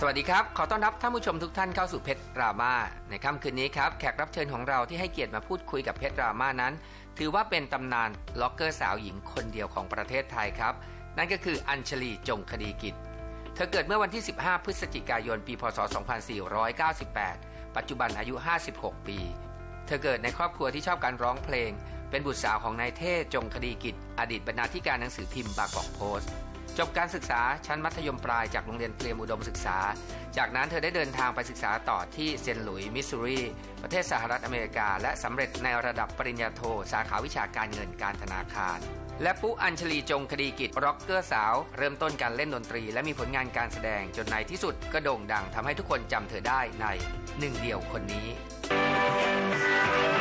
สวัสดีครับ ขอต้อนรับท่านผู้ชมทุกท่านเข้าสู่เพชรราม่าในค่ำคืนนี้ครับ แขกรับเชิญของเราที่ให้เกียรติมาพูดคุยกับเพชรราม่านั้น ถือว่าเป็นตำนานล็อกเกอร์สาวหญิงคนเดียวของประเทศไทยครับ นั่นก็คืออัญชลีจงคดีกิจ เธอเกิดเมื่อวันที่ 15 พฤศจิกายน ปี พศ 2498 ปัจจุบันอายุ 56 ปี เธอเกิดในครอบครัวที่ชอบการร้องเพลง เป็นบุตรสาวของนายเท่จงคดีกิจ อดีตบรรณาธิการหนังสือพิมพ์บางกอกโพสต์ จบการศึกษาชั้นมัธยมปลายจากโรงเรียนเตรียมอุดมศึกษา จากนั้นเธอได้เดินทางไปศึกษาต่อที่เซนต์หลุยส์มิสซูรี ประเทศสหรัฐอเมริกา และสำเร็จในระดับปริญญาโท สาขาวิชาการเงินการธนาคาร และปุ๊อัญชลีจงคดีกิจร็อกเกอร์สาว เริ่มต้นการเล่นดนตรี และมีผลงานการแสดงจนในที่สุดก็โด่งดังทำให้ทุกคนจำเธอได้ในหนึ่งเดียวคนนี้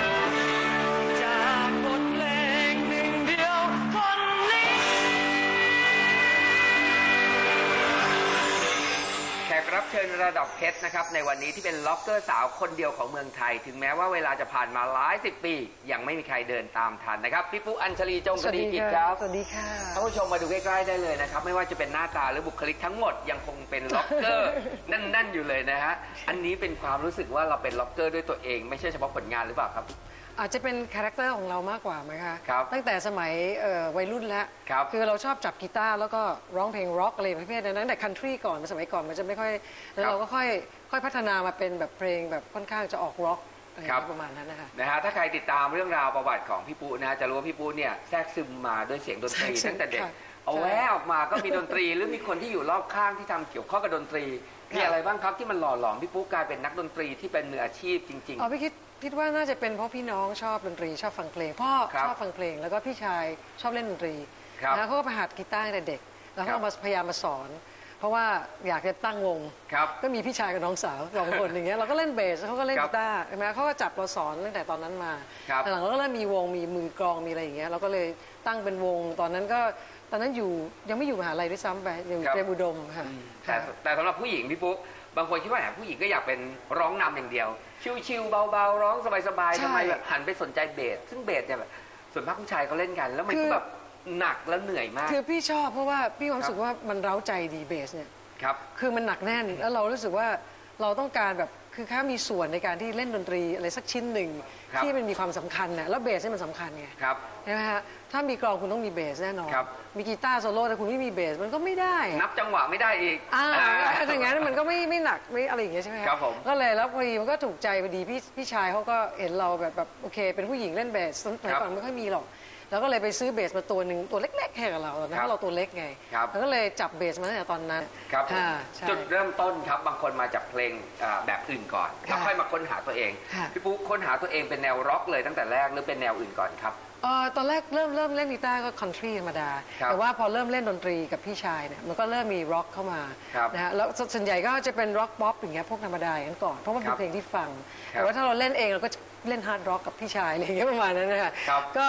รับเชิญระดับเพชรนะครับในวันนี้ที่เป็นล็อกเกอร์สาวคนเดียวของเมืองไทย ถึงแม้ว่าเวลาจะผ่านมาหลายสิบปี ยังไม่มีใครเดินตามทันนะครับพี่ปุ๊อัญชลีจงคดีกิจครับสวัสดีค่ะท่านผู้ชมมาดูใกล้ๆได้เลยนะครับไม่ว่าจะเป็นหน้าตาหรือบุคลิกทั้งหมดยังคงเป็นล็อกเกอร์แน่นๆอยู่เลยนะฮะอันนี้เป็นความรู้สึกว่าเราเป็นล็อกเกอร์ด้วยตัวเอง ไม่ใช่เฉพาะผลงานหรือเปล่าครับ อาจจะเป็นคาแรคเตอร์ของเรามากกว่าไหมคะครับตั้งแต่สมัยเอ่อวัยรุ่นแล้วครับคือเราชอบจับกีตาร์แล้วก็ร้องเพลงร็อกอะไรประเภทนั้นตั้งแต่คันทรีก่อนสมัยก่อนมันจะไม่ค่อยแล้วเราก็ค่อยค่อยพัฒนามาเป็นแบบเพลงแบบค่อนข้างจะออกร็อกอะไรอย่างเงี้ยประมาณนั้นนะคะ นะฮะถ้าใครติดตามเรื่องราวประวัติของพี่ปุ๊นะฮะจะรู้ว่าพี่ปุ๊เนี่ยแทรกซึมมาด้วยเสียงดนตรีแทรกซึมตั้งแต่เด็กค่ะเอาแวะออกมาก็มีดนตรี หรือมีคนที่อยู่รอบข้างที่ทำเกี่ยวข้องกับดนตรีมีค่ะ อะไรบ้างครับที่มันหล่อหลอมพี่ปุ๊กลายเป็นนักดนตรีที่เป็นมืออาชีพจริง อ๋อพี่คิด คิดว่าน่าจะเป็นเพราะพี่น้องชอบดนตรีชอบฟังเพลงพ่อครับชอบฟังเพลง แล้วก็พี่ชายชอบเล่นดนตรีครับนะเขาก็ไปหัดกีตาร์ตั้งแต่เด็ก แล้วครัเขาบมาพยายามมาสอน เพราะว่าอยากจะตั้งวงๆครับก็มีพี่ชายกับน้องสาวสองคนอย่างเงี้ยเราก็เล่นเบสเขาก็เล่นครับกีตาร์ใช่ไหมเขาก็จับเราสอนตั้งแต่ตอนนั้นมาครับหลังๆเราก็เริ่มมีวงมีมือกลองมีอะไรอย่างเงี้ยเราก็เลยตั้งเป็นวง ตอนนั้นก็ตอนนั้นอยู่ยังไม่อยู่มหาลัยด้วยซ้ำไปอยู่ครับ เตรียมอุดมค่ะแต่แต่สำหรับผู้หญิงพี่ปุ๊ก บางคนคิดว่าแหมผู้หญิงก็อยากเป็นร้องนำอย่างเดียว ชิวๆเบาๆร้องสบายๆใช่ ทำไมแบบหันไปสนใจเบสซึ่งเบสเนี่ยแบบส่วนมากผู้ชายเขาเล่นกัน แล้วมันคืก็อแบบหนักแล้วเหนื่อยมากคือพี่ชอบเพราะว่าพี่ความรู้สึคกรับว่ามันเร้าใจดีเบสเนี่ย ครับ คือมันหนักแน่นแล้วเรารู้สึกว่าเราต้องการแบบคือค่ามีส่วนในการที่เล่นดนตรีอะไรสักชิ้นหนึ่งครับ ที่มันมีความสำคัญนะแล้วเบสนี่มันสำคัญไงครับ ใช่ไหมฮะ ถ้ามีกลองคุณต้องมีเบสแน่นอน ครับ มีกีตาร์โซโล่แต่คุณไม่มีเบสมันก็ไม่ได้ นับจังหวะไม่ได้อีกอ่าอ่าถ้าอย่างนั้นมันก็ไม่ไม่หนักไม่อะไรอย่างเงี้ยใช่ไหมครับผมก็เลยแล้วพอดีมันก็ถูกใจพอดีพี่พี่ชายเขาก็เห็นเราแบบแบบโอเค เป็นผู้หญิงเล่นเบสสมัยก่อนไม่ค่อยมีหรอก แล้วก็เลยไปซื้อเบสมาตัวหนึ่งตัวเล็กๆให้กับเราตอนนั้นครับเราตัวเล็กไงครับ แล้วก็เลยจับเบสมาตั้งแต่ตอนนั้นครับผมค่ะใช่ จุดเริ่มต้นครับบางคนมาจากเพลงอ่าแบบอื่นก่อนแล้วค่ะค่อยมาค้นหาตัวเองค่ะ พี่ปุ๊กค้นหาตัวเองเป็นแนวร็อกเลยตั้งแต่แรกหรือเป็นแนวอื่นก่อนครับ เอ่อตอนแรกเริ่มเริ่มเล่นกีตาร์ก็คันทรีธรรมดา ครับแต่ว่าพอเริ่มเล่นดนตรีกับพี่ชายเนี่ยมันก็เริ่มมีร็อกเข้ามาครับนะฮะแล้วสส่วนใหญ่ก็จะเป็นร็อกป๊อปอย่างเงี้ยพวกธรรมดาอย่างนั้นก่อนเพราะว่าคเป็รันบเพลงที่ฟัง ครับแต่ว่าถ้าเราเล่นเองเราก็จะเล่นฮาร์ดร็อกกับพี่ชายอะไรอย่างเงี้ยประมาณนั้นนะคะครับ ก็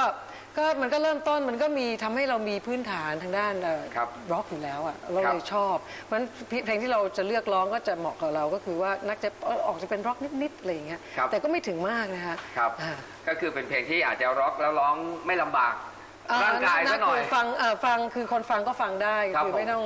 ก็มันก็เริ่มต้นมันก็มีทำให้เรามีพื้นฐานทางด้านเอ่อครับร็อกอยู่แล้วอะเราครับเลยชอบเพราะฉะนั้นเพลงที่เราจะเลือกร้องก็จะเหมาะกับเราก็คือว่านักจะเอ่อออกจะเป็นร็อกนิดๆอะไรอย่างเงี้ยครับ แต่ก็ไม่ถึงมากนะคะครับ อ่าก็คือเป็นเพลงที่อาจจะร็อกแล้วร้องไม่ลำบากร่างกายซะหน่อยคือฟังเอ่อฟังคือคนฟังก็ฟังได้ครับคือไม่ต้อง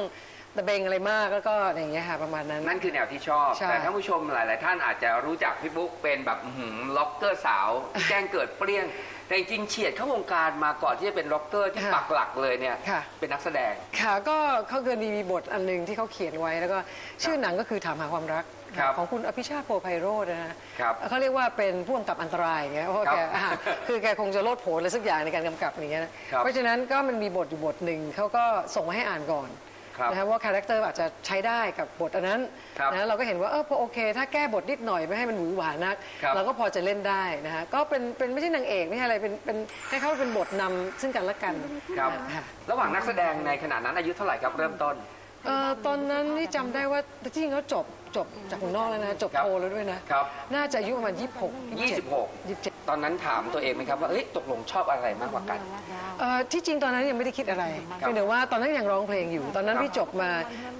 ตะเบงอะไรมากแล้วก็อย่างเงี้ยค่ะประมาณนั้น นั่นคือแนวที่ชอบ ใช่แต่ท่านผู้ชมหลาย ๆ ท่านอาจจะรู้จักพี่บุ๊กเป็นแบบอื้อหือล็อกเกอร์สาวที่แจ้งเกิดเปรี้ยง แต่จริงๆเฉียดเข้าวงการมาก่อนที่จะเป็นล็อกเกอร์ที่ปักหลักเลยเนี่ย ค่ะ เป็นนักแสดง ค่ะก็เขาเคยมีบทอันหนึงที่เขาเขียนไว้แล้วก็ชื่อหนังก็คือถามหาความรัก ครับของคุณอภิชาติโพไพโรจน์นะฮะครับเขาเรียกว่าเป็นผู้กำกับอันตรายอย่างเงี้ยเพราะว่าครับแกอ่าคือแกคงจะโลดโผนอะไรสักอย่างในการกำกับอย่างเงี้ยนะครับ เพราะฉะนั้นก็มันมีบทอยู่บทหนึ่งเขาก็ส่งมาให้อ่านก่อน ครับนะครับว่าคาแรคเตอร์อาจจะใช้ได้กับบทอันนั้นครับนะเราก็เห็นว่าเออพอโอเค ถ้าแก้บทนิดหน่อยไม่ให้มันหวือหวานัก ครับเราก็พอจะเล่นได้นะฮะก็เป็นเป็นไม่ใช่นางเอกไม่ใช่อะไรเป็นเป็นให้เขาเป็นบทนำซึ่งกันและกันครับค่ะระหว่างนักแสดงในขณะนั้นอายุเท่าไหร่ครับเริ่มต้น เอ่อตอนนั้นนี่จำได้ว่าจริงๆเขาจบ จบจากเมืองนอกแล้วนะจบครับโทแล้วด้วยนะ ครับ น่าจะอายุประมาณ 26 26 27 ตอนนั้นถามตัวเองไหมครับว่าเอ้ยตกลงชอบอะไรมากกว่ากัน เอ่อที่จริงตอนนั้นยังไม่ได้คิดอะไรครับเพียงแต่ว่าตอนนั้นยังร้องเพลงอยู่ ตอนนั้นครับพี่จบมา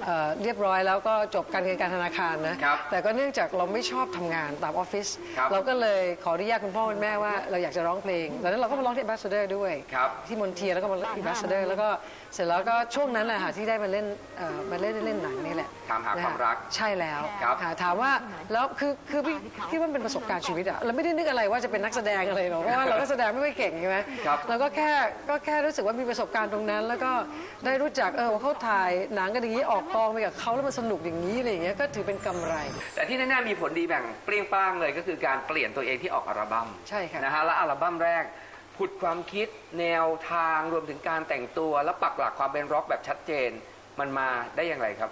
เอ่อเรียบร้อยแล้วก็จบการเงินการธนาคารนะ ครับแต่ก็เนื่องจากเราไม่ชอบทำงานตามออฟฟิศ ครับ เราก็เลยขออนุญาตคุณพ่อคุณแม่ว่าเราอยากจะร้องเพลง ตอนนั้นเราก็มาร้องที่ Ambassador ด้วย ครับ ที่มนเทียแล้วก็มาเล่น Ambassador แล้วก็เสร็จแล้วก็ช่วงนั้นแหละค่ะที่ได้มาเล่นเอ่อมาเล่นเล่นหนังนี่แหละถามหานะความรักใช่แล้วครับค่ะถามว่าแล้วคือคือพี่พี่ว่ามันเป็นประสบการณ์ชีวิตอะเราไม่ได้นึกอะไรว่าจะเป็นนักแสดงอะไรหรอกเพราะว่าเราก็แสดงไม่ค่อยเก่งใช่ไหมครับ เราก็แค่ก็แค่รู้สึกว่ามีประสบการณ์ตรงนั้น แล้วก็ได้รู้จักเออว่าเขาถ่ายหนังกันอย่างนี้ออกกองไปกับเขาแล้วมันสนุกอย่างนี้อะไรอย่างเงี้ยก็ถือเป็นกำไร แต่ที่แน่ๆมีผลดีแบ่งเปรี้ยงป้างเลยก็คือการเปลี่ยนตัวเองที่ออกอัลบั้มใช่ค่ะ นะฮะและอัลบั้มแรกผุดความคิดแนวทางรวมถึงการแต่งตัวและปักหลักความเป็นร็อกแบบชัดเจน มันมาได้อย่างไรครับ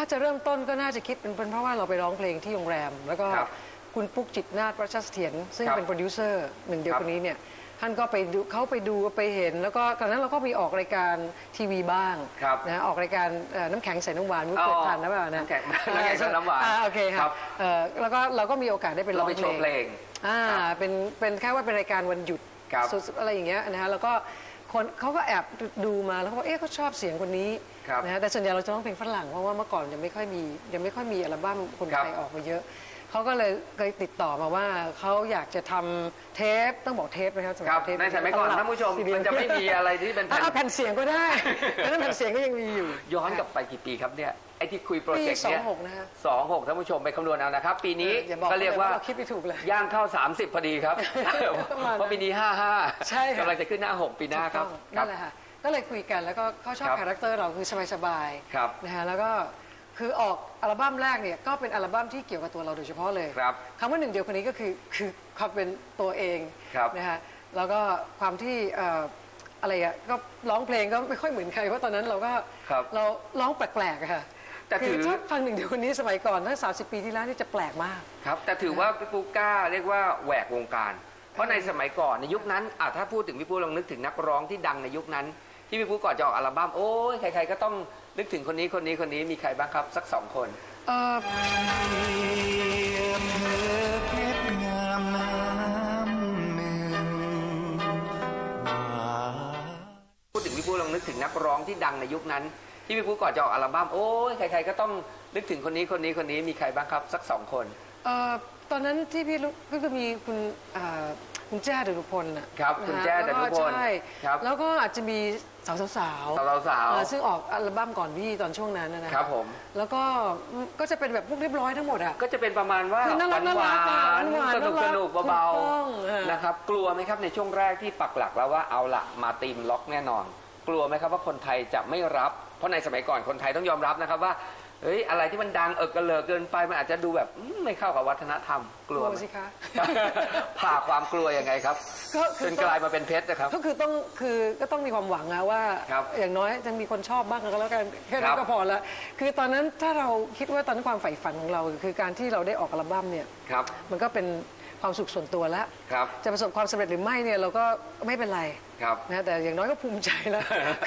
ถ้าจะเริ่มต้นก็น่าจะคิดเป็นเป็นเพราะว่าเราไปร้องเพลงที่โรงแรม แล้วก็ครับคุณปุ๊กจิตรนาฏรัชเสถียรซึ่งครับเป็นโปรดิวเซอร์หนึ่งเดียวครับคนนี้เนี่ยท่านก็ไปดูเขาไปดูไปเห็น แล้วก็ตอนนั้นเราก็มีออกรายการทีวีบ้างครับนะออกรายการเอ่อน้ำแข็งใส่น้ำหวานมุกอ๋อเกิดทันนะเปล่านะน้ำแข็งน้ำแข็งใส่น้ำหวานอ่โอเคคครัรับบ เอ่อแล้วก็เราก็มีโอกาสได้ไปร้เราอง ไปโชว์เพลง อ่า ครับเป็น เป็นแค่ว่าเป็นรายการวันหยุดครับสุดอะไรอย่างเงี้ยนะฮะ แล้วก็ คนเขาก็แอบดูมาแล้วเขาบอกเอ๊ะเขาชอบเสียงคนนี้ครับนะฮะแต่ส่วนใหญ่เราจะร้องเพลงฝรั่งเพราะว่าเมื่อก่อนยังไม่ค่อยมียังไม่ค่อยมีอัลบั้มคนครับไทยออกมาเยอะ เขาก็เลยเคยติดต่อมาว่าเขาอยากจะทำเทปต้องบอกเทปนะครับสำหครัรับบเทปในสมัยก่อนท่านผู้ชมซีดีมันจะไม่มีอะไรที่เป็นแผ่นอะแผ่นเสียงก็ได้แต่นั้นแผ่นเสียงก็ยังมีอยู่ ย้อนกลับไปกี่ปีครับเนี่ยไอ้ที่คุยโปรปีเจกต์สอเนี่งยหกนะฮะสองหกท่านผู้ชมไปคำนวณเอานะครับ ปีนี้อย่าบอกก็เรียกว่าเราคิดไม่ถูกเลยย่างเข้า 30 พอดีครับ ประมาณนั้นเพราะปีนี้ 55ใช่ค่ะ กำลังจะขึ้นหน้า 6 ปีหน้าครับ ถูกต้องนั่นแหละค่ะก็เลยคุยกันแล้วก็เขาชอบครับ คาแรคเตอร์เราคือสบายครับ ๆนะฮะแล้วก็ คือออกอัลบั้มแรกเนี่ยก็เป็นอัลบั้มที่เกี่ยวกับตัวเราโดยเฉพาะเลยครับคำว่าหนึ่งเดียวคนนี้ก็คือคือความเป็นตัวเองครับนะฮะแล้วก็ความที่เอ่ออะไรอะก็ร้องเพลงก็ไม่ค่อยเหมือนใครเพราะตอนนั้นเราก็ครับเราร้องแปลกๆอะค่ะแต่ถือ คือถ้าฟังหนึ่งเดียวคนนี้สมัยก่อนถ้าสาปีที่แล้วนี่จะแปลกมาก ครับ แต่ถือว่าพี่ปูกล้าเรียกว่าแหวกวงการ เพราะในสมัยก่อนในยุคนั้นอะถ้าพูดถึงพี่ปูลองนึกถึงนักร้องที่ดังในยุคนั้น ที่พี่ปูก่อนจะออกอัลบั้มโอ้ยใครๆก็ต้อง นึกถึงคนนี้คนนี้คนนี้มีใครบ้างครับ สักสองคนเอ่ออำเภอเพชรงามน้ำหนึ่งว่าพูดถึงพี่ปูลองนึกถึงนักร้องที่ดังในยุคนั้น ที่พี่ปูก่อนจะออกอัลบั้มโอ้ยใครๆก็ต้องนึกถึงคนนี้คนนี้คนนี้มีใครบ้างครับ สักสองคนเอ่อตอนนั้นที่พี่รู้ก็คือมีคุณอ่าคุณแจ้ดนุพลน่ะครับนะฮะคุณแจ้ดนุพลแล้วก็ใช่ครับแล้วก็อาจจะมี สาวสาวสาวสาวเอ่อซึ่งออกอัลบั้มก่อนพี่ตอนช่วงนั้นนะนะครับผม แล้วก็ก็จะเป็นแบบพวกเรียบร้อยทั้งหมดอะ ก็จะเป็นประมาณว่าคือน่ารักหวานน่ารักๆหวานๆสนุกน่ารัสกนุกเบาถูกต้องเออๆนะครับ กลัวไหมครับในช่วงแรกที่ปักหลักแล้วว่าเอาละมาตีมล็อกแน่นอน กลัวไหมครับว่าคนไทยจะไม่รับ เพราะในสมัยก่อนคนไทยต้องยอมรับนะครับว่า เฮ้ยอะไรที่มันดังเออกระเลิกเกินไปมันอาจจะดูแบบอืมไม่เข้ากับวัฒนธรรมกลัวไหมสิคะ ผ่าความกลัวยังไงครับก็จนกลายมาเป็นเพชรนะครับ ก็คือต้องคือก็ต้องมีความหวังนะว่า ครับอย่างน้อยจะมีคนชอบบ้างก็แล้วกันแค่นั้ครันบ ก็พอละคือตอนนั้นถ้าเราคิดว่าตอนนั้นความใฝ่ฝันของเรา คือการที่เราได้ออกอัลบั้มเนี่ย ครับ มันก็เป็น ความสุขส่วนตัวแล้ว ครับ จะประสบความสำเร็จหรือไม่เนี่ยเราก็ไม่เป็นไรครับ นะแต่อย่างน้อยก็ภูมิใจแล้ว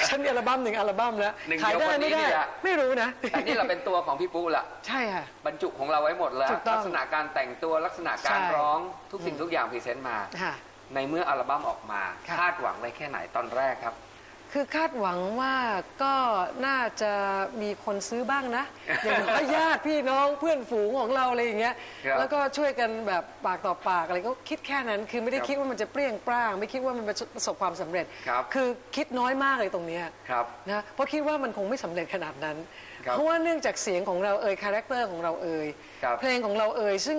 ฉันมีอัลบั้มหนึ่งอัลบั้มแล้วหนึ่งขายเดียวได้คนนี้ไม่ได้นี่แหละ ไม่รู้นะ แต่นี่เราเป็นตัวของพี่ปูละใช่ค่ะ บรรจุของเราไว้หมดแล้ว ถูกต้องลัษณะการแต่งตัวลักษณะการใช่ ร้องทุกสิ่งทุกอย่างพรีเซนต์มา ค่ะ ในเมื่ออัลบั้มออกมา ค่ะ คาดหวังไว้แค่ไหนตอนแรกครับ คือคาดหวังว่าก็น่าจะมีคนซื้อบ้างนะ อย่างน้อยญาติพี่น้องเพื่อนฝูงของเราอะไรอย่างเงี้ยครับแล้วก็ช่วยกันแบบปากต่อปากอะไรก็คิดแค่นั้น คือไม่ได้ครับคิดว่ามันจะเปรี้ยงปร้าง ไม่คิดว่ามันจะประสบความสำเร็จครับ อคิดน้อยมากเลยตรงเนี้ย ครับ นะเพราะคิดว่ามันคงไม่สำเร็จขนาดนั้น ครับเพราะว่าเนื่องจากเสียงของเราเอ่ยคาแรคเตอร์ของเราเอ่ยครับเพลงของเราเอ่ยซึ่ง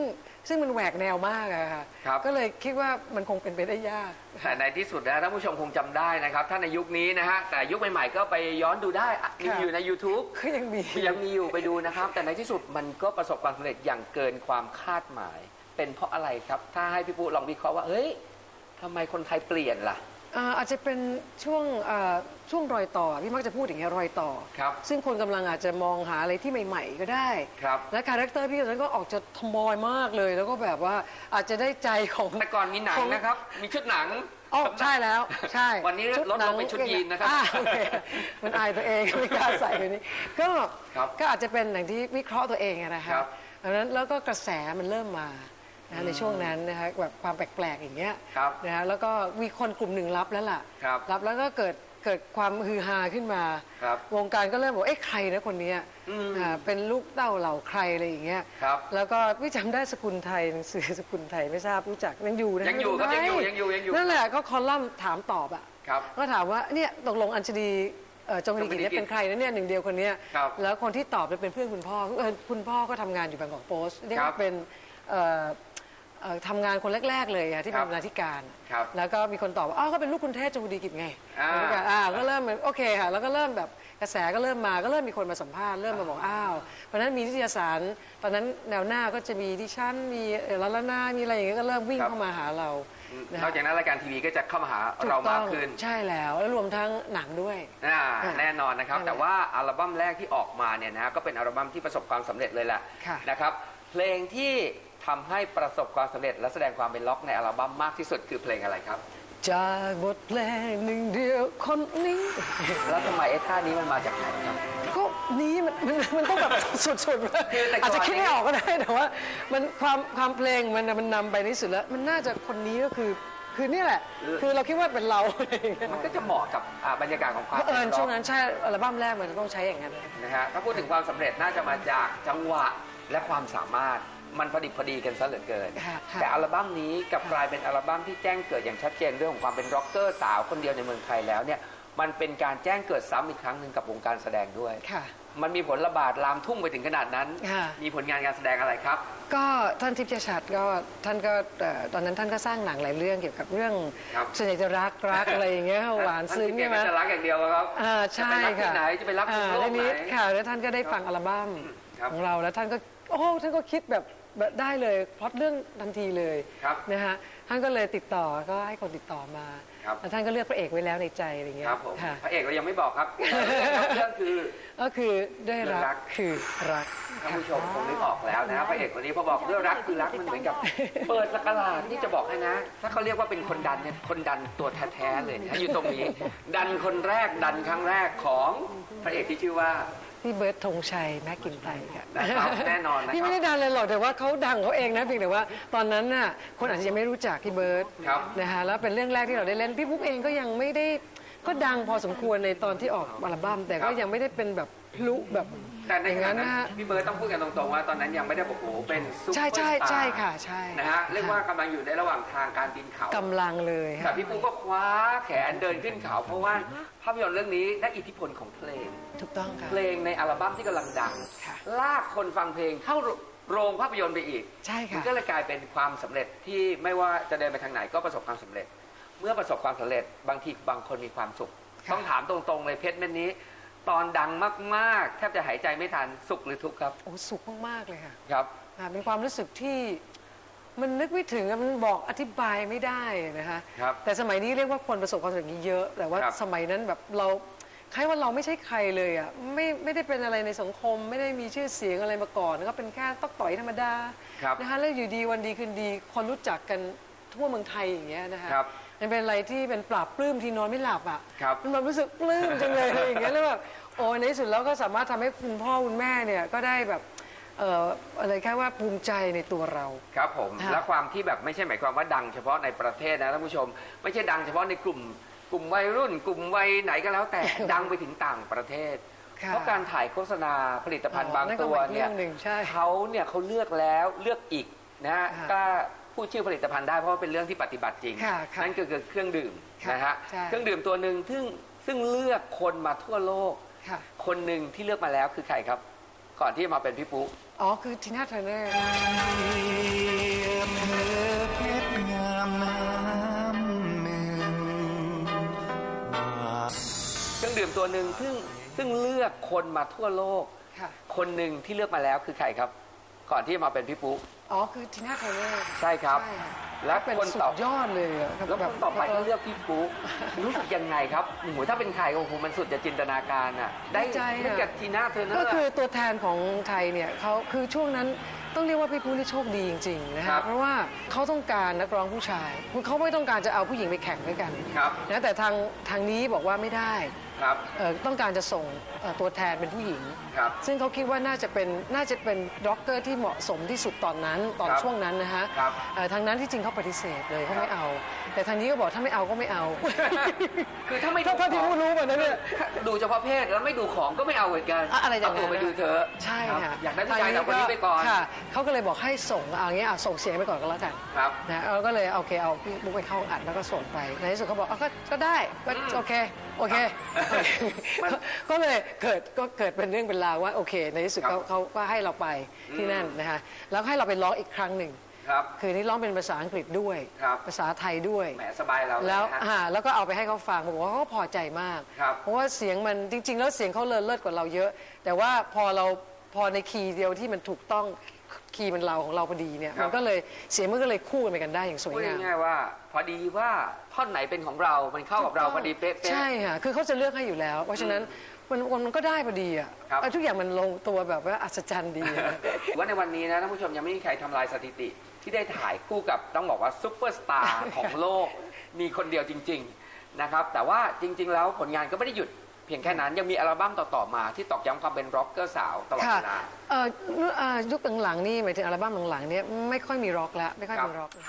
ซึ่งมันแหวกแนวมากอะค่ะครับ ก็เลยคิดว่ามันคงเป็นไปได้ยาก แต่ในที่สุดนะท่านผู้ชมคงจำได้นะครับถ้าในยุคนี้นะฮะแต่ยุคใหม่ๆก็ไปย้อนดูได้อะมีค่ะ อยู่ใน YouTube ก็ยังมี ยังมีอยู่ไปดูนะครับ แต่ในที่สุดมันก็ประสบความสำเร็จอย่างเกินความคาดหมาย เป็นเพราะอะไรครับ ถ้าให้พี่ปุ๊ลองวิเคราะห์ว่าเฮ้ยทำไมคนไทยเปลี่ยนล่ะ อ่าอาจจะเป็นช่วงอ่าช่วงรอยต่อพี่มักจะพูดอย่างเงี้ยรอยต่อ ครับ ซึ่งคนกำลังอาจจะมองหาอะไรที่ใหม่ ๆ ก็ได้ ครับ และคาแรคเตอร์พี่ตอนนั้นก็ออกจะทมอยมากเลย แล้วก็แบบว่าอาจจะได้ใจของ แต่ก่อนมีหนังของ นะครับ มีชุดหนัง อ๋อใช่แล้วใช่วันนี้ลดลงเป็นชุดยีนนะครับอ่าโอเคมันอายตัวเองไม่กล้าใส่แบบนี้ ก็ครับก็อาจจะเป็นอย่างที่วิเคราะห์ตัวเองอะนะคคะรับดังนั้นแล้วก็กระแสมันเริ่มมา นะในช่วงนั้นนะคะแบบความแปลกๆอย่างเงี้ยครับนะฮะแล้วก็มีคนกลุ่มหนึ่งรับแล้วล่ะครับรับแล้วก็เกิดเกิดความฮือฮาขึ้นมา ครับวงการก็เริ่มบอกเอ๊ะใครนะคนเนี้ยอืม อ่าเป็นลูกเต้าเหล่าใครอะไรอย่างเงี้ยครับ แล้วก็พี่จำได้สกุลไทยหนังสือสกุลไทยไม่ทราบรู้จักยังอยู่นะยังอยู่ครับไม่ยังอยู่ยังอยู่ยังอยู่ นั่นแหละก็คอลัมน์ถามตอบอะ ครับ ก็ถามว่าเนี่ยตกลงอัญชลีเอ่อจงกิจเนี่ยเป็นใครนะเนี่ยหนึ่งเดียวคนเนี้ยครับแล้วคนที่ตอบเนี่ยเป็นเพื่อนคุณพ่อเออคุณพ่อก็ทำงานอยู่บางกอกโพสต์เรียกครัว่าบเป็นเอ่อ เอ่อทำงานคนแรก ๆ เลยอะที่ครัเป็บนบรรณาธิการ ครับแล้วก็มีคนตอบว่าอ๋อก็เป็นลูกคุณเทพจงดีกิจไงอ่าบรรณาธิการอ่าก็เริ่มโอเคค่ะ แล้วก็เริ่มแบบกระแสก็เริ่มมา ก็เริ่มมีคนมาสัมภาษณ์ เริ่มมาบอก อ้าว เพราะฉะนั้นมีนิตยสาร ตอนนั้นแนวหน้าก็จะมีดิฉัน มีเอ่อลาลานามีอะไรอย่างเงี้ย ก็เริ่มวิ่งครับ เข้ามาหาเรานนะอกคะจากนั้นรายการทีวีก็จะเข้ามาหาถูเราต้มาอกงขึ้นใช่แล้ว แล้วรวมทั้งหนังด้วย อ่าค่ะแน่นอนนะครับนั่นแหละแต่ว่าอัลบั้มแรกที่ออกมาเนี่ยนะก็เป็นอัลบั้มที่ประสบความสำเร็จเลยแหละค่ะ นะครับ เพลงที่ ทำให้ประสบความสำเร็จและแสดงความเป็นล็อกในอัลบั้มมากที่สุดคือเพลงอะไรครับ จากบทเพลงหนึ่งเดียวคนนี้ แล้วทำไมไอ้ท่านี้มันมาจากไหนครับ ก็นี้มันมันมันต้องแบบ สุดๆคือแต่ก่อน อาจจะคิดไม่ออกก็ได้แต่ว่า มันความความเพลงมันมันนำไปในที่สุดแล้ว มันน่าจะคนนี้ก็คือ คือนี่แหละ คือเราคิดว่าเป็นเราอะไรอย่างเงี้ยมันก็จะเหมาะกับอ่าบรรยากาศของความเพราะเอิญป็ล็อกช่วงนั้นใช่อัลบั้มแรกมันจะต้องใช้อย่างนั้น นะฮะถ้าพูดถึงความสำเร็จน่าจะมาจากจังหวะและความสามารถ มันพอดิบพอดีกันซะเหลือเกินค่ะค่ะแต่อัลบั้มนี้กลับกลายเป็นอัลบั้มที่แจ้งเกิดอย่างชัดเจนเรื่องของความเป็นร็อกเกอร์สาวคนเดียวในเมืองไทยแล้วเนี่ยมันเป็นการแจ้งเกิดซ้ำอีกครั้งหนึ่งกับวงการแสดงด้วยค่ะมันมีผลระบาดลามทุ่งไปถึงขนาดนั้นค่ะมีผลงานการแสดงอะไรครับ ก็ท่านทิพย์ชัดก็ท่านก็เอ่อตอนนั้นท่านก็สร้างหนังหลายเรื่องเกี่ยวกับเรื่องครับส่วนใหญ่จะรักรักอะไรอย่างเงี้ยหวานซึ้งท่ใช่ไหมที่เปลี่ยนจะรักอย่างเดียวครับอ่าใช่จะไปรักที่ค่ะไหนจะไปรักที่โลกอ่าไหนนี้ค่ะแล้วท่านก็ได้ฟังอัลบั้มครับของเราแล้วท่านก็โอ้โหท่านก็คิดแบบแบบ ได้เลยพล็อตเรื่องทันทีเลยครับ นะฮะท่านก็เลยติดต่อก็ให้คนติดต่อมาครับ แล้วท่านก็เลือกพระเอกไว้แล้วในใจอะไรเงี้คยรับผมค่ะพระเอกเรายังไม่บอกครับเรื่องคือ ก็คือด้วยรัรัก กคือรัก ท่านผู้ชมคงนึกออกแล้วนะพระเอกคนนี้พอบอกเรื่องรักคือรักมันเหมือนกับ เปิดสกราดที่จะบอกให้นะ ถ้าเขาเรียกว่าเป็นคนดันเนี่ยคนดันตัวแท้ๆเลยนะอยู่ตรงนี้ ดันคนแรกดันครั้งแรกของพระเอกที่ชื่อว่า พี่เบิร์ดธงชัยแม็กกินไตค่ะนะครับแน่นอนนะครับ พี่ไม่ได้ดังเลยหรอกแต่ว่าเขาดังเขาเองนะเพียงแต่ว่าตอนนั้นน่ะคนอาจจะยังไม่รู้จักพี่เบิร์ดครับ นะคะแล้วเป็นเรื่องแรกที่เราได้เล่นพี่บุ๊กเองก็ยังไม่ได้ก็ดังพอสมควรในตอนที่ออกอัลบั้มแต่ก็ยังไม่ได้เป็นแบบพลุแบบ แต่ในอย่าขงณะนั้นนั้นนะฮะพี่เบิร์ตต้องพูดกันตรงๆว่าตอนนั้นยังไม่ได้บอกโอ้โหเป็นซุปเปอใช่ร์ใช่สตาร์ใช่ค่ะใช่นะฮะเรียกว่ากำลังอยู่ในระหว่างทางการปีนเขา กำลังเลยแต่ค่ะพี่ปูก็คว้าแขนเดินขึ้นเขา เพราะว่าภาพยนตร์เรื่องนี้ได้อิทธิพลของเพลง ถูกต้องค่ะ เพลงในอัลบั้มที่กำลังดัง ค่ะ ลากคนฟังเพลงเข้าโรงภาพยนตร์ไปอีก ใช่มัค่ะก็เลยกลายเป็นความสำเร็จที่ไม่ว่าจะเดินไปทางไหนก็ประสบความสำเร็จ เมื่อประสบความสำเร็จบางทีบางคนมีความสุข ค่ะ ต้องถามตรงๆเลยเพชรเม็ดนี้ ตอนดังมากๆ แทบจะหายใจไม่ทันสุขหรือทุกข์ครับโอ้สุขมากๆเลยค่ะครับ อ่าเป็นความรู้สึกที่มันนึกไม่ถึงอะมันบอกอธิบายไม่ได้นะคะครับแต่สมัยนี้เรียกว่าคนประสบความสำเร็จอย่างนี้เยอะ แต่ว่าครับ สมัยนั้นแบบเราคล้ายว่าเราไม่ใช่ใครเลยอะไม่ไม่ได้เป็นอะไรในสังคม ไม่ได้มีชื่อเสียงอะไรมาก่อนก็เป็นแค่ต้องต่อยธรรมดาครับ นะคะแล้วอยู่ดีวันดีคืนดี คนรู้จักกันทั่วเมืองไทยอย่างเงี้ยนะคะ ครับ มันเป็นอะไรที่เป็นปราบปลื้มที่นอนไม่หลับอะครับมันแบบรู้สึกปลื้มจังเลยอะไรอย่างเงี้ยแล้วแบบโอ้ยในที่สุดแล้วก็สามารถทำให้คุณพ่อคุณแม่เนี่ยก็ได้แบบเอ่ออะไรแค่ว่าภูมิใจในตัวเรา ครับผมค่ะ และความที่แบบไม่ใช่หมายความว่าดังเฉพาะในประเทศนะท่านผู้ชม ไม่ใช่ดังเฉพาะในกลุ่ม กลุ่มวัยรุ่น กลุ่มวัยไหนก็แล้วแต่ ดังไปถึงต่างประเทศ ค่ะเพราะการถ่ายโฆษณาผลิตภัณฑ์บางนั่นก็ตัวเป็นอีกเนี่ยเรื่องหนึ่งใช่ เขาเนี่ยเขาเลือกแล้วเลือกอีกนะฮะค่ะก็ พูดชื่อผลิตภัณฑ์ได้เพราะว่าเป็นเรื่องที่ปฏิบัติจริง ค่ะค่ะนั่นก็คือเครื่องดื่มค่ะนะฮะใช่ เครื่องดื่มตัวหนึ่งซึ่งซึ่งเลือกคนมาทั่วโลก ค่ะ คนหนึ่งที่เลือกมาแล้วคือใครครับ ก่อนที่จะมาเป็นพี่ปุ๊อ๋อ คือทีน่าเทรนเนอร์เทียบเธอเพชรงามน้ำหนึ่งว่าเครื่องดื่มตัวหนึ่งซึ่งซึ่งเลือกคนมาทั่วโลก ค่ะ คนหนึ่งที่เลือกมาแล้วคือใครครับ ก่อนที่จะมาเป็นพี่ปุ๊ อ๋อคือทีน่าเทรนเนอร์ใช่ครับ ใช่ค่ะและเป็นคนสุต่อดยอดเลยอะแล้วคนต่อไปก็เลือกพี่ปุ๊รู้สึกยังไงครับโอ้โหถ้าเป็นใครโอ้โหมันสุดจะจินตนาการอะ ได้ใจได้อะกับทีน่าเทรนเนอก็ร์คือตัวแทนของไทยเนี่ยเขาคือช่วงนั้นต้องเรียกว่าพี่ปูนี่โชคดีจริงๆนะครัคะบ เพราะว่าเขาต้องการนักร้องผู้ชายคือเขาไม่ต้องการจะเอาผู้หญิงไปแข่งด้วยกัน ครับ นะแต่ทางทางนี้บอกว่าไม่ได้ ครับ เอ่อต้องการจะส่งเอ่อตัวแทนเป็นผู้หญิง ครับ ซึ่งเขาคิดว่าน่าจะเป็นน่าจะเป็นร็อกเกอร์ที่เหมาะสมที่สุดตอนนั้นตอนครับช่วงนั้นนะฮะครับเอ่อทางนั้นที่จริงเขาปฏิเสธเลยเขาครับไม่เอา แต่ทางนี้ก็บอกถ้าไม่เอาก็ไม่เอาคือถ้าไม่ถ้าดูถ้าที่ของพูดรู้แบบนั้นเนี่ย ดูเฉพาะเพศแล้วไม่ดูของก็ไม่เอาเหมือนกันอะอะไรอย่างเตัวนั้นไปดูเถอะใช่รับค่ะอยากได้ผู้ชายแต่คนนี้ไปก่อนค่ะเขาก็เลยบอกให้ส่งเอาอย่างเงี้ยเอาส่งเสียงไปก่อนก็แล้วกันครับ นะเราก็เลยโอเคเอาพี่บุ๊กไปเข้าห้องอัดแล้วก็ส่งไปในที่สุดเขาบอกเอาก็ก็ได้ก็อืม โอเคโอเคมัน ก็เลยเกิดก็เกิดเป็นเรื่องเป็นราวว่าโอเค ในที่สุดครับเขาเขาก็ให้เราไปที่นั่นนะคะแล้วให้เราไปร้องอีกครั้งหนึ่งครับคือนี่ร้องเป็นภาษาอังกฤษด้วย ครับ ภาษาไทยด้วย แหมสบายเราเยแล้วนะฮะ อ่าแล้วก็เอาไปให้เขาฟังบอกว่าเขาก็พอใจมาก ครับเพราะว่าเสียงมันจริง ๆ แล้วเสียงเขาเลิศเลิศกว่าเราเยอะ แต่ว่าพอเราพอในคีย์เดียวที่มันถูกต้อง คีย์มันเราของเราพอดีเนี่ยครับ มันก็เลยเสียงมันก็เลยคู่กันไปกันได้อย่างสวยพูดงาม ง่ายๆว่า พอดีว่าท่อนไหนเป็นของเรา มันเข้ากับเราพอดีเป๊ะๆ ใช่ค่ะ คือเขาจะเลือกให้อยู่แล้ว เพราะฉะนั้นมันมันก็ได้พอดีอะครับทุกอย่างมันลงตัวแบบว่าอัศจรรย์ดีอะ ถือว่าในวันนี้นะท่านผู้ชมยังไม่มีใครทำลายสถิติ ที่ได้ถ่ายคู่กับต้องบอกว่าซุปเปอร์สตาร์ของโลก มีคนเดียวจริง ๆ นะครับ แต่ว่าจริง ๆ แล้วผลงานก็ไม่ได้หยุดเพียงแค่นั้นยังมีอัลบั้มต่อ ๆ มาที่ตอกย้ำความเป็นร็อกเกอร์สาวตลอดค่ะเวลา เอ่อเอ่อยุคหลังๆนี่หมายถึงอัลบั้มหลังๆเนี่ยไม่ค่อยมีร็อกแล้วไม่ค่อยครับมีร็อกแล้ว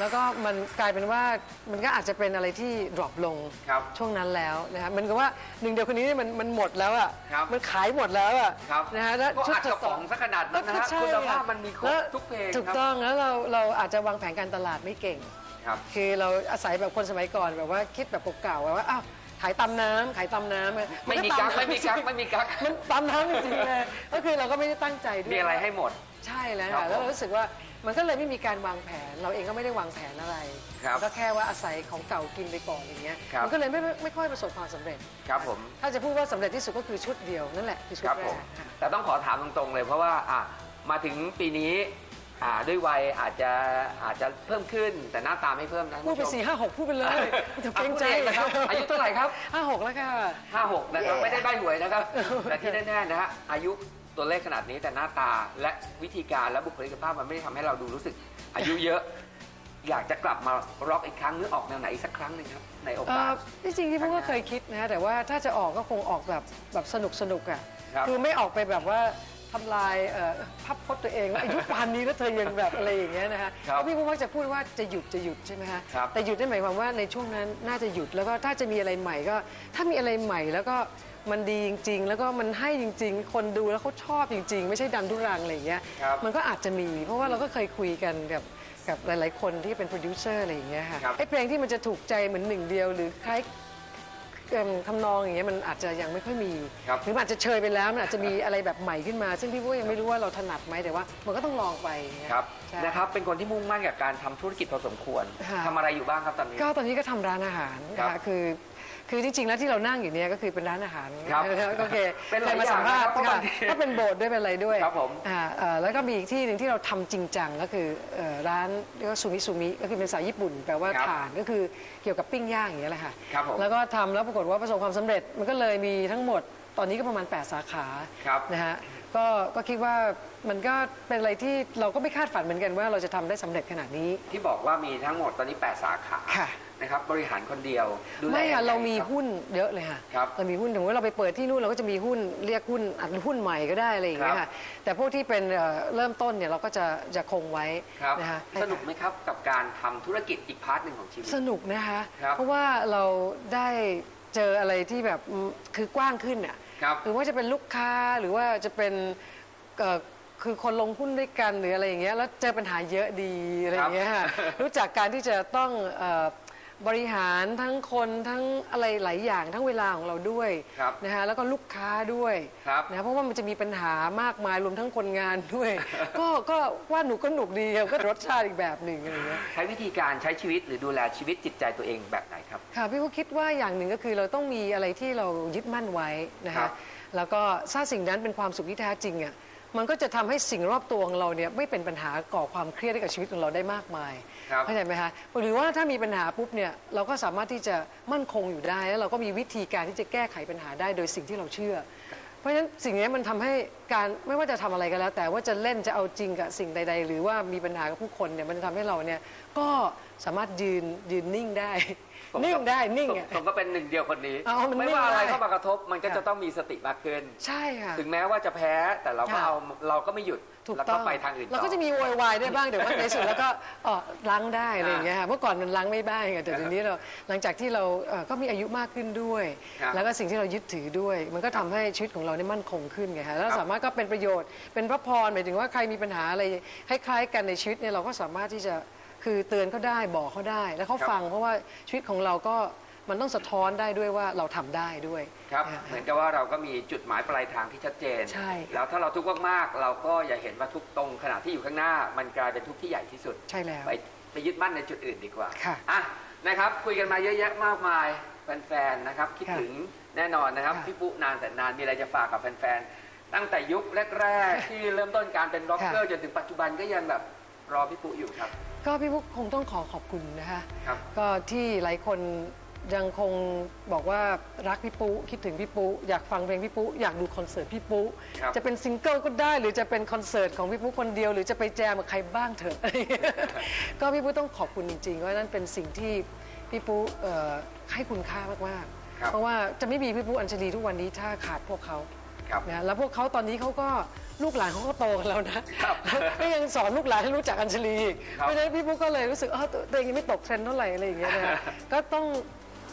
แล้วก็มันกลายเป็นว่ามันก็อาจจะเป็นอะไรที่ดรอปลงครับ ช่วงนั้นแล้วนะครับมันก็ว่าหนึ่งเดียวคนนี้นี่มันมันหมดแล้วอะครับ มันขายหมดแล้วอะครับนะฮะแล้วก็ชุดอัดกระป๋องสักขนาดนั้นนะฮะใช่คุณภาพอะมันมีครบแล้วทุกเพลงถูกครับต้องแล้วเราเราอาจจะวางแผนการตลาดไม่เก่ง ครับ คือเราอาศัยแบบคนสมัยก่อนแบบว่าคิดแบบเก่าๆแบบว่าอ้าว ขายตำน้ำขายตำน้ำอะไม่มีนกั๊กตำน้ำไม่มีกั๊กไม่มีกั๊ก มันตำน้ำจริงๆเลยก็คือเราก็ไม่ได้ตั้งใจด้วย มีอะไรให้หมด ใช่แล้วครัค่ะบแล้วเรารู้สึกว่ามันก็เลยไม่มีการวางแผน เราเองก็ไม่ได้วางแผนอะไรครับก็แค่ว่าอาศัยของเก่ากินไปก่อนอย่างเงี้ยครับ มันก็เลยไม่ไม่ไม่ค่อยประสบความสำเร็จ ครับผม ถ้าจะพูดว่าสำเร็จที่สุดก็คือชุดเดียวนั่นแหละคือชุดครับแรผม กค่ะ แต่ต้องขอถามตรงๆเลยเพราะว่าอะมาถึงปีนี้ อ่าด้วยวัยอาจจะอาจจะเพิ่มขึ้น แต่หน้าตาไม่เพิ่มนะพูดไปคุณผู้ชมสี่ห้าหกพูดไปเลยจะเกรงใจอะพูดเองนะครับอายุเท่าไหร่ครับ ห้าหกแล้วค่ะห้าหกนะครับ ไม่ได้ใบหวยนะครับ แต่ที่แน่ๆนะฮะอายุตัวเลขขนาดนี้แต่หน้าตาและวิธีการและบุคลิกภาพมันไม่ได้ทำให้เราดูรู้สึก อายุเยอะ อยากจะกลับมาร็อกอีกครั้งหรือออกแนวไหนอีกสักครั้งหนึ่งครับในโอเอ่กาอส ที่จริงที่พวกก็เคยคิดนะแต่ว่าถ้าจะออกก็คงออกแบบแบบสนุกสนุกอะครับ คือไม่ออกไปแบบว่า ทำลายเอ่อภาพพจน์ตัวเองว่าอายุป่านนี้แล้วเธอยังแบบอะไรอย่างเงี้ยนะคะครับพี่พวกมักจะพูดว่าจะหยุดจะหยุดใช่ไหมคะครับ แต่หยุดนั่นหมายความว่าในช่วงนั้นน่าจะหยุดแล้วก็ถ้าจะมีอะไรใหม่ก็ ถ้ามีอะไรใหม่แล้วก็มันดีจริง ๆ แล้วก็มันให้จริง ๆ คนดูแล้วเขาชอบจริง ๆ ไม่ใช่ดันทุรังอะไรอย่างเงี้ยครับ มันก็อาจจะมี เพราะว่าเราก็เคยคุยกันกับกับหลาย ๆ คนที่เป็นโปรดิวเซอร์อะไรอย่างเงี้ยค่ะ ครับ ไอ้เพลงที่มันจะถูกใจเหมือนหนึ่งเดียวหรือคล้าย เอิ่มทำนองอย่างเงี้ยมันอาจจะยังไม่ค่อยมีครับหรือมันอาจจะเชยไปแล้วมันอาจจะมีอะไรแบบใหม่ขึ้นมา ซึ่งพี่พูดยังไม่รู้ว่าเราถนัดไหมแต่ว่า มันก็ต้องลองไปอย่างเงี้ยครับใช่ นะครับเป็นคนที่มุ่งมั่นกับการทำธุรกิจพอสมควรค่ะ ทำอะไรอยู่บ้างครับตอนนี้ ก็ตอนนี้ก็ทำร้านอาหารครันะบคะคือ คือจริงๆแล้วที่เรานั่งอยู่เนี่ยก็คือเป็นร้านอาหาร ครับโอเคเป็นหลายคมาสัมภาษณ์อย่างนะครับค่ะบางทีก็เป็นโบสถ์ด้วยเป็นอะไรด้วยครับผมอ่าเอ่อแล้วก็มีอีกที่หนึ่งที่เราทำจริงจังก็คือเอ่อร้านเรียกว่าซูมิซูมิก็คือเป็นภาษาญี่ปุ่นแปลว่าครับถ่านก็คือเกี่ยวกับปิ้งย่างอย่างเงี้ยแหละค่ะครับผมแล้วก็ทำแล้วปรากฏว่าประสบความสำเร็จมันก็เลยมีทั้งหมดตอนนี้ก็ประมาณ 8 สาขาครับนะฮะก็ก็คิดว่ามันก็เป็นอะไรที่เราก็ไม่คาดฝันเหมือนกันว่าเราจะทำได้สำเร็จขนาดนี้ ที่บอกว่ามีทั้งหมดตอนนี้ 8 สาขา ค่ะ นะครับบริหารคนเดียวดูแลไม่ค่ะยังงเรามีครับหุ้นเยอะเลยค่ะครับเรามีหุ้นถึงว่าเราไปเปิดที่นู่นเราก็จะมีหุ้นเรียกหุ้นอัดหุ้นใหม่ก็ได้อะไรอย่างเงี้ยครัค่ะบ แต่พวกที่เป็นเอ่อเริ่มต้นเนี่ยเราก็จะจะคงไว้ครับ นะคะสนุกไหมครับกับการทำธุรกิจอีกพาร์ทหนึ่งของชีวิต สนุกนะคะ ครับ เพราะว่าเราได้เจออะไรที่แบบอืมคือกว้างขึ้นอะ ครับ หรือว่าจะเป็นลูกค้าหรือว่าจะเป็นเอ่อคือคนลงหุ้นด้วยกันหรืออะไรอย่างเงี้ยแล้วเจอปัญหาเยอะดีอะไรอย่างเงี้ยค่ะครับรู้จักการที่จะต้องเอ่อ บริหารทั้งคนทั้งอะไรหลายอย่างทั้งเวลาของเราด้วยครับนะคะแล้วก็ลูกค้าด้วยครับนะเพราะว่ามันจะมีปัญหามากมายรวมทั้งคนงานด้วย ก็ก็ว่าหนูก็หนุกดีครับก็รสชาติอีกแบบหนึ่งอะไรอย่างเงี้ยใช้วิธีการใช้ชีวิตหรือดูแลชีวิตจิตใจตัวเองแบบไหนครับ ค่ะพี่ก็คิดว่าอย่างหนึ่งก็คือเราต้องมีอะไรที่เรายึดมั่นไว้นะครัคะบ แล้วก็ถ้าสิ่งนั้นเป็นความสุขที่แท้จริงอะ มันก็จะทำให้สิ่งรอบตัวของเราเนี่ยไม่เป็นปัญหาก่อความเครียดให้กับชีวิตของเราได้มากมายครับ เข้าใจไหมคะหรือว่าถ้ามีปัญหาปุ๊บเนี่ยเราก็สามารถที่จะมั่นคงอยู่ได้ แล้วเราก็มีวิธีการที่จะแก้ไขปัญหาได้โดยสิ่งที่เราเชื่อ เพราะฉะนั้นสิ่งนี้มันทำให้การไม่ว่าจะทำอะไรก็แล้ว แต่ว่าจะเล่นจะเอาจริงกับสิ่งใด ๆ หรือว่ามีปัญหากับผู้คนเนี่ยมันจะทำให้เราเนี่ยก็สามารถยืนยืนนิ่งได้ผมก็ นิ่งได้นิ่งผมอะผมก็เป็นหนึ่งเดียวคนนี้ อ๋อมันไม่นิ่งว่าอะไรได้ เข้ามากระทบมันก็ค่ะจะต้องมีสติมากขึ้น ใช่ค่ะ ถึงแม้ว่าจะแพ้แต่เราก็ค่ะ เอาเราก็ไม่หยุดถูกแล้วต้ก็องไปทางอื่นต่อเราก็จะมีโวยวายได้บ้างแต่ว่าในสุดแล้วก็เออล้างได้อะไรอย่างเงี้ยค่ะเมื่อก่อนมันล้างไม่ได้ไงแต่เดี๋ยวนี้เราหลังจากที่เราเอ่อก็มีอายุมากขึ้นด้วย ครับแล้วก็สิ่งที่เรายึดถือด้วย มันก็ทำให้ชีวิตของเราเนี่ยมั่นคงขึ้นไงคะแล้วครับสามารถก็เป็นประโยชน์เป็นพระพรหมายถึงว่าใครมีปัญหาอะไรคล้ายๆ กันในชีวิตเนี่ยเราก็สามารถที่จะ คือเตือนเขาได้บอกเขาได้ แล้วเขาครับฟังเพราะว่าชีวิตของเราก็มันต้องสะท้อนได้ด้วยว่าเราทำได้ด้วยครับนะเหมือนกับว่าเราก็มีจุดหมายปลายทางที่ชัดเจน ใช่ แล้วถ้าเราทุกข์มากๆ เราก็อย่าเห็นว่าทุกข์ตรงขณะที่อยู่ข้างหน้า มันกลายเป็นทุกข์ที่ใหญ่ที่สุด ใช่แล้ว ไปไปยึดมั่นในจุดอื่นดีกว่าค่ะอะนะครับ คุยกันมาเยอะแยะมากมายแฟนๆนะครับ คิดค่ะถึงแน่นอนนะครับค่ะ พี่ปุ๊นานแต่นานมีอะไรจะฝากกับแฟนๆตั้งแต่ยุคแรกๆ ที่เริ่มต้นการเป็นร็อกเกอร์จนถึงปัจจุบันก็ยังแบบรอพี่ปุ๊อยู่ครับ ก็พี่พุกคงต้องขอขอบคุณนะคะครับ ก็ที่หลายคนยังคงบอกว่ารักพี่ปุ๊คิดถึงพี่ปุ๊อยากฟังเพลงพี่ปุ๊อยากดูคอนเสิร์ตพี่ปุ๊ครับ จะเป็นซิงเกิลก็ได้ หรือจะเป็นคอนเสิร์ตของพี่ปุ๊คนเดียว หรือจะไปแจมกับใครบ้างเถอะ ก็พี่ปุ๊ต้องขอบคุณจริงๆเพราะนั่นเป็นสิ่งที่พี่ปุ๊เอ่อให้คุณค่ามากครับ ๆเพราะว่าจะไม่มีพี่ปุ๊อัญชลีทุกวันนี้ถ้าขาดพวกเขา ครับ นะแล้วพวกเขาตอนนี้เขาก็ ลูกหลานเขาก็โตกันแล้วนะครับก็ยังสอนลูกหลานให้รู้จักอัญชลีอีกครับ เพราะฉะนั้นพี่ปุ๊กก็เลยรู้สึกเออตัวตัวเองยังไม่ตกเทรนด์เท่าไหร่อะไรอย่างเงี้ยนะก็ต้อง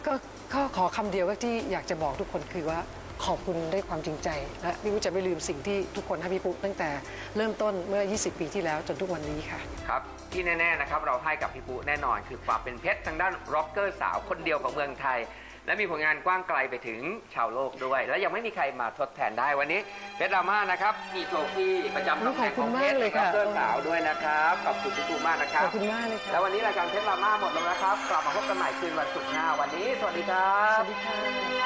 ก็ก็ขอคำเดียวก็ที่อยากจะบอกทุกคนคือว่าขอบคุณด้วยความจริงใจและพี่ปุ๊กจะไม่ลืมสิ่งที่ทุกคนให้พี่ปุ๊กตั้งแต่เริ่มต้นเมื่อ 20 ปีที่แล้วจนทุกวันนี้ค่ะ ครับที่แน่ๆนะครับเราให้กับพี่ปุ๊แน่นอนคือความเป็นเพชรทางด้านร็อกเกอร์สาวคนเดียวของเมืองไทย และมีผลงานกว้างไกลไปถึงชาวโลกด้วย และยังไม่มีใครมาทดแทนได้วันนี้เพชรดราม่านะครับมีโทฟี่ประจำตำแหน่งของเพชรขอบคุณมากเลยร็อค่ะกเกอร์สาวด้วยนะครับขอบคุณพี่ปุ๊มากนะครัขบอบคุณมากเลยค่ะแล้ววันนี้รายการเพชรดราม่าหมดลงแล้วครับกลับมาพบกันใหม่คืนวันศุกร์หน้าวันนี้สวัสดีครัสบวัสดีค่ะ